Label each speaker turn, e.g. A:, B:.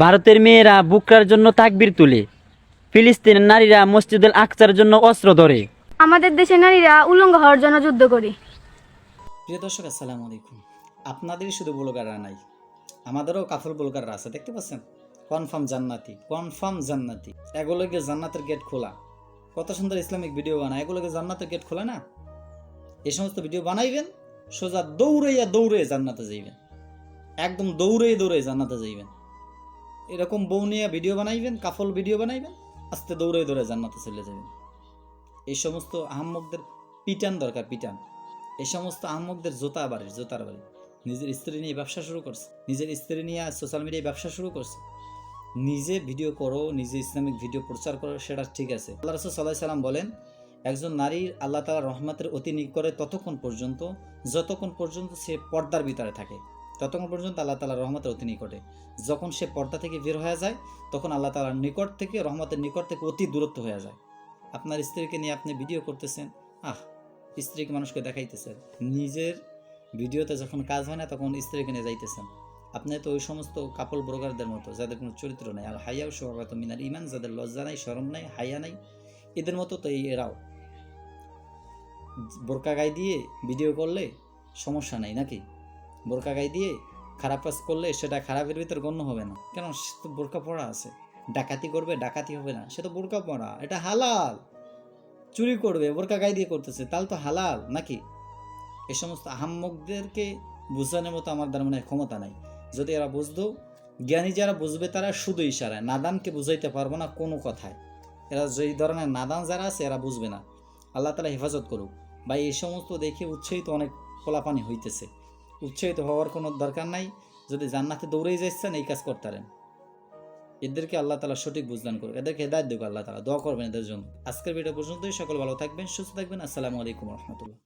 A: ভারতের মেয়েরা বুকরার জন্য তাকবির তুলে। ফিলিস্তিনের নারীরা মসজিদুল আকসার জন্য অস্ত্র ধরে।
B: আমাদের দেশের নারীরা উলঙ্গ হওয়ার জন্য যুদ্ধ করে।
C: প্রিয় দর্শক আসসালামু আলাইকুম। আপনাদেরই শুধু ব্লগাররা নাই আমাদেরও কাফল ব্লগাররা আছে দেখতে পাচ্ছেন? কনফার্ম জান্নাতি কনফার্ম জান্নাতি। এগুলোকে জান্নাতের গেট খোলা। কত সুন্দর ইসলামিক ভিডিও বানায় এগুলোকে জান্নাতের গেট খোলা না? এই সমস্ত ভিডিও বানাইবেন সোজা দৌড়াইয়া দৌড়ে জান্নাতে যাইবেন। একদম দৌড়ে দৌড়ে জান্নাতে যাইবেন। এরকম বউ নিয়ে ভিডিও বানাইবেন, কাফল ভিডিও বানাইবেন, আস্তে দৌড়ে দৌড়ে জান্নাতে চলে যাবেন। এই সমস্ত আহম্মকদের পিটান দরকার, পিটান। এই সমস্ত আহমকদের জোতা বাড়ির, জোতার বাড়ি। নিজের স্ত্রী নিয়ে ব্যবসা শুরু করছে। নিজের স্ত্রী নিয়ে সোশ্যাল মিডিয়ায় ব্যবসা শুরু করছে। নিজে ভিডিও করো, নিজে ইসলামিক ভিডিও প্রচার করো, সেটা ঠিক আছে। আল্লাহ রসুল সাল্লাহ সাল্লাম বলেন, একজন নারীর আল্লাহ তালা রহমতের অতি নিকরে ততক্ষণ পর্যন্ত, যতক্ষণ পর্যন্ত সে পর্দার ভিতরে থাকে। ততক্ষণ পর্যন্ত আল্লাহ তালা রহমতের অতি নিকটে। যখন সে পর্দা থেকে বের হয়ে যায়, তখন আল্লাহ তালার নিকট থেকে, রহমতের নিকট থেকে অতি দূরত্ব হয়ে যায়। আপনার স্ত্রীকে নিয়ে আপনি ভিডিও করতেছেন, আহ, স্ত্রীকে মানুষকে দেখাইতেছেন। নিজের ভিডিওতে যখন কাজ হয় না, তখন স্ত্রীকে নিয়ে যাইতেছেন। আপনি তো ওই সমস্ত কাপল ব্রোকারদের মতো, যাদের কোনো চরিত্র নেই। আর হাইয়াও স্বভাবত মিনার ইমান যাদের লজ্জা নাই, শরম নাই হাইয়া নাই, এদের মতো তো এই এরাও। বোরকা গায়ে দিয়ে ভিডিও করলে সমস্যা নাই নাকি? বোরকা গায়ে দিয়ে খারাপ কাজ করলে সেটা খারাপের ভিতর গণ্য হবে না। কেন? সে তো বোরকা পড়া আছে। ডাকাতি করবে, ডাকাতি হবে না। সে তো বোরকা পড়া এটা হালাল। চুরি করবে, বোরকা গায়ে দিয়ে করতেছে। তাহলে তো হালাল নাকি? এ সমস্ত আহাম্মকদেরকে বোঝানোর মতো আমার দ্বারা মনে হয় ক্ষমতা নাই। যদি এরা বুঝতো, জ্ঞানী যারা বুঝবে তারা শুধু ইশারায়। নাদানকে বুঝাইতে পারব না কোনো কথায়। এরা যেই ধরনের নাদান যারা আছে, এরা বুঝবে না। আল্লাহ তালা হেফাজত করুক। বা এই সমস্ত দেখে উৎসাহিত অনেক পোলাপানি হইতেছে। উৎসাহিত হওয়ার কোনো দরকার নাই। যদি জান্নাতে দৌড়েই যাচ্ছেন এই কাজ করতারেন। এদেরকে আল্লাহ তালা সঠিক বুঝদান করুক। এদেরকে হেদায়ত দেবো আল্লাহ তালা দোয়া করবেন এদের জন্য। আজকের ভিডিও পর্যন্তই। সকল ভালো থাকবেন, সুস্থ থাকবেন। আসসালামু আলাইকুম রহমতুল্লাহ।